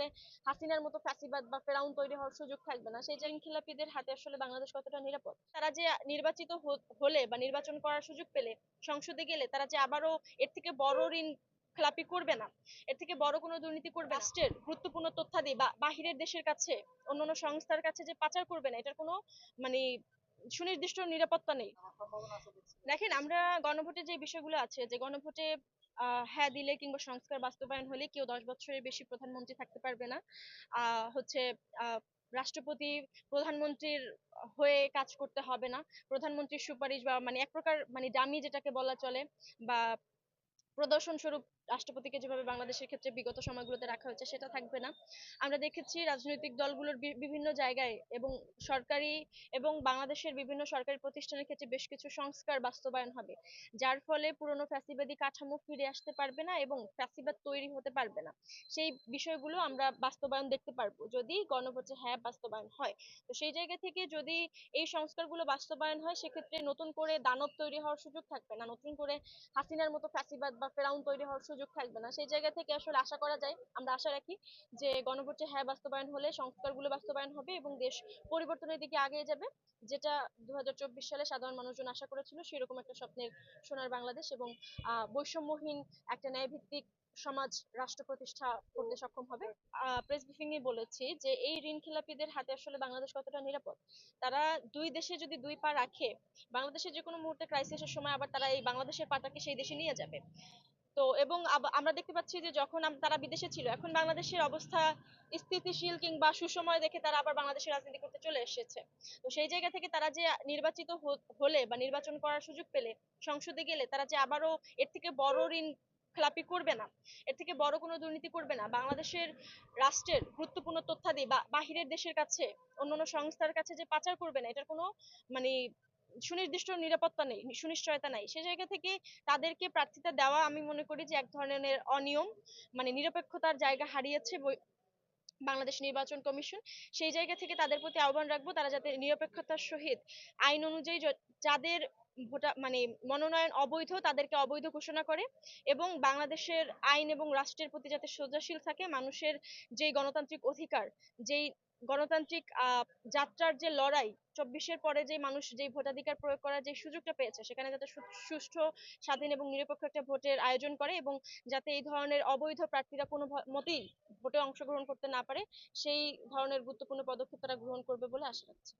করে হাসিনার মতো ফ্যাসিবাদ বা ফেরাউন তৈরি হওয়ার সুযোগ থাকবে না সেই জায়গায় খিলাপিদের হাতে আসলে বাংলাদেশ কতটা নিরাপদ তারা যে নির্বাচিত হলে বা নির্বাচন করার সুযোগ পেলে, সংসদে গেলে তারা যে আবারও এর থেকে বড় ঋণ খেলাপি করবে না, এর থেকে বড় কোনো দুর্নীতি করবে। রাষ্ট্রের গুরুত্বপূর্ণ তথ্যাদি বা বাহিরের দেশের কাছে, অন্যান্য সংস্থার কাছে যে পাচার করবে না, এটার কোনো মানে সুনির্দিষ্ট নিরাপত্তা নেই দেখেন, আমরা গণভোটের যে বিষয়গুলো আছে, যে গণভোটে হ্যাঁ দিলে কিংবা সংস্কার বাস্তবায়ন হলে কেউ দশ বছরের বেশি প্রধানমন্ত্রী থাকতে পারবে না। আহ, হচ্ছে আহ, রাষ্ট্রপতি প্রধানমন্ত্রীর হয়ে কাজ করতে হবে না। প্রধানমন্ত্রীর সুপারিশ বা মানে এক প্রকার মানে ডামি যেটাকে বলা চলে বা প্রদর্শন স্বরূপ রাষ্ট্রপতিকে যেভাবে বাংলাদেশের ক্ষেত্রে বিগত সময়গুলোতে রাখা হয়েছে, সেটা থাকবে না। আমরা দেখেছি রাজনৈতিক দলগুলোর বিভিন্ন জায়গায় এবং সরকারি এবং বাংলাদেশের বিভিন্ন সরকারি প্রতিষ্ঠানের ক্ষেত্রে বেশ কিছু সংস্কার বাস্তবায়ন হবে, যার ফলে পুরনো ফ্যাসিবাদী কাঠামো ফিরে আসতে পারবে না এবং ফ্যাসিবাদ তৈরি হতে পারবে না। সেই বিষয়গুলো আমরা বাস্তবায়ন দেখতে পারব, যদি গণভোটে হ্যাঁ বাস্তবায়ন হয়। তো সেই জায়গা থেকে যদি এই সংস্কারগুলো বাস্তবায়ন হয়, সেক্ষেত্রে নতুন করে দানব তৈরি হওয়ার সুযোগ থাকবে না। নতুন করে হাসিনার মতো ফ্যাসিবাদ বা ফেরাউন তৈরি হওয়ার সুযোগ থাকবে না। সেই জায়গা থেকে আসলে আশা করা যায়, আমরা আশা রাখি যে গণভোটে হ্যাঁ বাস্তবায়ন হলে সংস্কারগুলো বাস্তবায়ন হবে এবং দেশ পরিবর্তনের দিকে আগিয়ে যাবে, যেটা দু সালে সাধারণ মানুষজন আশা করেছিল, সেরকম একটা স্বপ্নের সোনার বাংলাদেশ এবং বৈষম্যহীন একটা ন্যায়ভিত্তিক সমাজ রাষ্ট্র প্রতিষ্ঠা করতে সক্ষম হবে। প্রেস ব্রিফিং এ বলেছি যে এই ঋণ খেলাপিদের হাতে আসলে বাংলাদেশ কতটা নিরাপদ? তারা দুই দেশে যদি দুই পা রাখে, বাংলাদেশের যে কোনো মুহূর্তে ক্রাইসিসের সময় আবার তারা এই বাংলাদেশের পাটাকে সেই দেশে নিয়ে যাবে। তো এবং আমরা দেখতে পাচ্ছি যে যখন তারা বিদেশে ছিল, এখন বাংলাদেশের অবস্থা স্থিতিশীল কিংবা সুসময় দেখে তারা আবার বাংলাদেশের রাজনীতি করতে চলে এসেছে। তো সেই জায়গা থেকে তারা যে নির্বাচিত হলে বা নির্বাচন করার সুযোগ পেলে, সংসদে গেলে তারা যে আবারও এর থেকে বড় ঋণ খেলাপি করবে না, এর থেকে বড় কোনো দুর্নীতি করবে না, বাংলাদেশের রাষ্ট্রের গুরুত্বপূর্ণ তথ্যাদি বা বাহিরের দেশের কাছে অন্যান্য সংস্থার কাছে যে পাচার করবে না, এটার কোনো মানে সুনির্দিষ্ট নিরাপত্তা নেই, সুনিশ্চয়তা নাই। সে জায়গা থেকে তাদেরকে প্রার্থিতা দেওয়া আমি মনে করি যে এক ধরনের অনিয়ম মানে নিরপেক্ষতার জায়গা হারিয়েছে বাংলাদেশ নির্বাচন কমিশন। সেই জায়গা থেকে তাদের প্রতি আহ্বান রাখব তারা যাতে নিরপেক্ষতার সহিত আইন অনুযায়ী যাদের ভোটা মানে মনোনয়ন অবৈধ তাদেরকে অবৈধ ঘোষণা করে এবং বাংলাদেশের আইন এবং রাষ্ট্রের প্রতি যাতে সোজাশীল থাকে, মানুষের যেই গণতান্ত্রিক অধিকার, যেই গণতান্ত্রিক যাত্রার যে লড়াই, চব্বিশের পরে যে মানুষ যে ভোটাধিকার প্রয়োগ করার যে সুযোগটা পেয়েছে, সেখানে যাতে সুষ্ঠু, স্বাধীন এবং নিরপেক্ষ একটা ভোটের আয়োজন করে এবং যাতে এই ধরনের অবৈধ প্রার্থীরা কোনো মতেই ভোটে অংশগ্রহণ করতে না পারে, সেই ধরনের গুরুত্বপূর্ণ পদক্ষেপ তারা গ্রহণ করবে বলে আশা রাখছি।